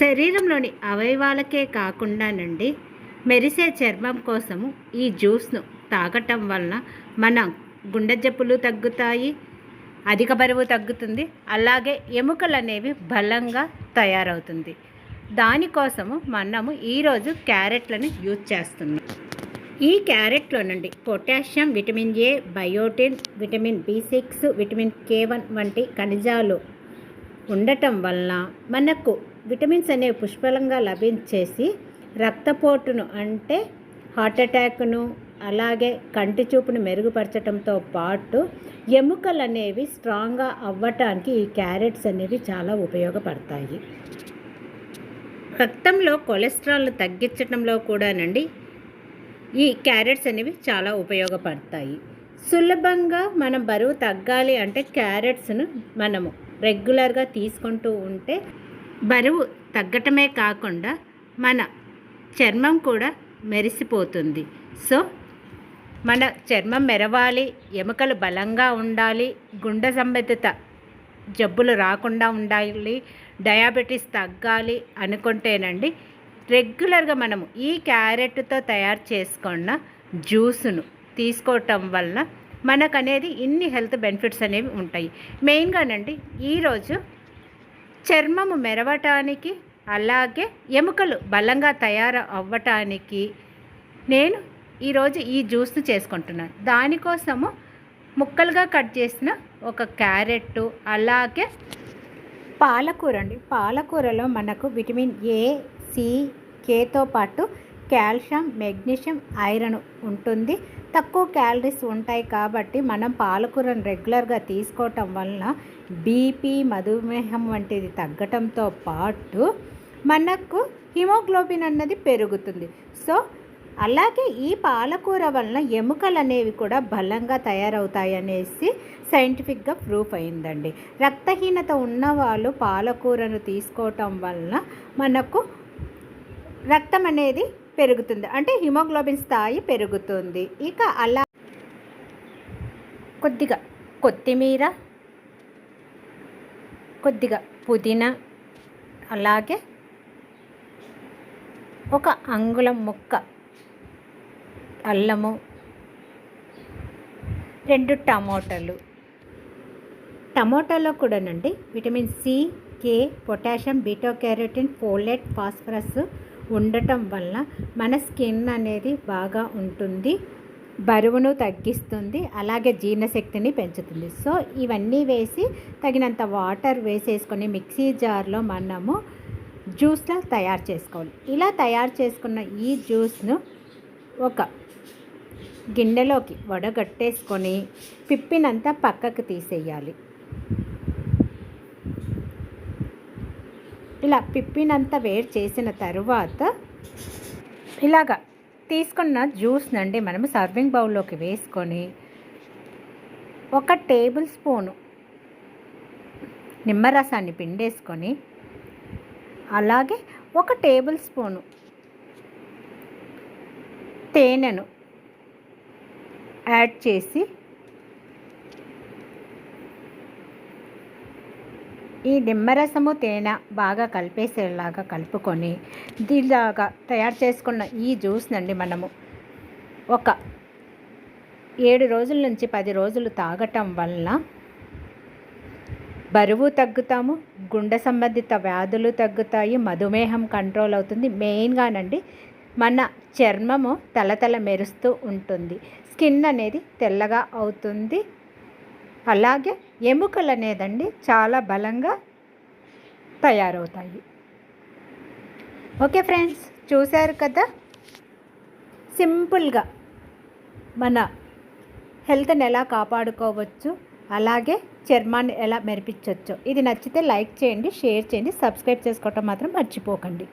శరీరంలోని అవయవాలకే కాకుండా నుండి మెరిసే చర్మం కోసము ఈ జ్యూస్ను తాగటం వలన మన గుండె జబ్బులు తగ్గుతాయి అధిక బరువు తగ్గుతుంది అలాగే ఎముకలు అనేవి బలంగా తయారవుతుంది. దానికోసము మనము ఈరోజు క్యారెట్లను యూజ్ చేస్తున్నాం. ఈ క్యారెట్లో నుండి potassium vitamin A biotin vitamin B six vitamin K one వంటి ఖనిజాలు ఉండటం వలన మనకు విటమిన్స్ అనేవి పుష్కలంగా లభించేసి రక్తపోటును అంటే హార్ట్ అటాక్ను అలాగే కంటి చూపును మెరుగుపరచడంతో పాటు ఎముకలు అనేవి స్ట్రాంగ్గా అవ్వటానికి ఈ క్యారెట్స్ అనేవి చాలా ఉపయోగపడతాయి. రక్తంలో కొలెస్ట్రాల్ను తగ్గించడంలో కూడానండి ఈ క్యారెట్స్ అనేవి చాలా ఉపయోగపడతాయి. సులభంగా మనం బరువు తగ్గాలి అంటే క్యారెట్స్ను మనము రెగ్యులర్గా తీసుకుంటూ ఉంటే బరువు తగ్గటమే కాకుండా మన చర్మం కూడా మెరిసిపోతుంది. సో మన చర్మం మెరవాలి ఎముకలు బలంగా ఉండాలి గుండె సంబంధిత జబ్బులు రాకుండా ఉండాలి డయాబెటీస్ తగ్గాలి అనుకుంటేనండి రెగ్యులర్గా మనము ఈ క్యారెట్తో తయారు చేసుకున్న జ్యూసును తీసుకోవటం వలన మనకనేది ఇన్ని హెల్త్ బెనిఫిట్స్ అనేవి ఉంటాయి. మెయిన్గానండి ఈరోజు చర్మము మెరవటానికి అలాగే ఎముకలు బలంగా తయారు అవ్వటానికి నేను ఈరోజు ఈ జ్యూస్ను చేసుకుంటున్నాను. దానికోసము ముక్కలుగా కట్ చేసిన ఒక క్యారెట్ అలాగే పాలకూర అండి. పాలకూరలో మనకు విటమిన్ ఏ సి కేతో పాటు కాల్షియం మెగ్నీషియం ఐరన్ ఉంటుంది. తక్కువ క్యాలరీస్ ఉంటాయి కాబట్టి మనం పాలకూరను రెగ్యులర్గా తీసుకోవటం వలన బీపీ మధుమేహం వంటిది తగ్గటంతో పాటు మనకు హిమోగ్లోబిన్ అన్నది పెరుగుతుంది. సో అలాగే ఈ పాలకూర వలన ఎముకలు అనేవి కూడా బలంగా తయారవుతాయి అనేసి సైంటిఫిక్గా ప్రూఫ్ అయిందండి. రక్తహీనత ఉన్నవాళ్ళు పాలకూరను తీసుకోవటం వలన మనకు రక్తం అనేది పెరుగుతుంది. అంటే హిమోగ్లోబిన్ స్థాయి పెరుగుతుంది. ఇక అలా కొద్దిగా కొత్తిమీర కొద్దిగా పుదీనా అలాగే ఒక అంగుళం ముక్క అల్లము రెండు టమోటాలు. టమోటాలో కూడానండి vitamin C K potassium beta carotene folate phosphorus ఉండటం వల్ల మన స్కిన్ అనేది బాగా ఉంటుంది బరువును తగ్గిస్తుంది అలాగే జీర్ణశక్తిని పెంచుతుంది. సో ఇవన్నీ వేసి తగినంత వాటర్ వేసేసుకొని మిక్సీ జార్లో మనము జ్యూస్లా తయారు చేసుకోవాలి. ఇలా తయారు చేసుకున్న ఈ జ్యూస్ను ఒక గిన్నెలోకి వడగట్టేసుకొని పిప్పినంతా పక్కకు తీసేయాలి. ఇలా పిప్పినంత వేడి చేసిన తరువాత ఇలాగా తీసుకున్న జ్యూస్ నుండి మనము సర్వింగ్ బౌల్లోకి వేసుకొని ఒక టేబుల్ స్పూను నిమ్మరసాన్ని పిండేసుకొని అలాగే ఒక టేబుల్ స్పూను తేనెను యాడ్ చేసి ఈ నిమ్మరసము తేనె బాగా కలిపేసేలాగా కలుపుకొని దీనిలాగా తయారు చేసుకున్న ఈ జ్యూస్ నండి మనము ఒక ఏడు రోజుల నుంచి పది రోజులు తాగటం వలన బరువు తగ్గుతాము గుండె సంబంధిత వ్యాధులు తగ్గుతాయి మధుమేహం కంట్రోల్ అవుతుంది. మెయిన్గానండి మన చర్మము తలతల మెరుస్తూ ఉంటుంది. స్కిన్ అనేది తెల్లగా అవుతుంది. అలాగే ఎముకలు అనేదండి చాలా బలంగా తయారవుతాయి. ఓకే ఫ్రెండ్స్ చూశారు కదా? సింపుల్గా మన హెల్త్ని ఎలా కాపాడుకోవచ్చు అలాగే చర్మాన్ని ఎలా మెరిపించవచ్చు ఇది నచ్చితే లైక్ చేయండి షేర్ చేయండి సబ్స్క్రైబ్ చేసుకోవటం మాత్రం మర్చిపోకండి.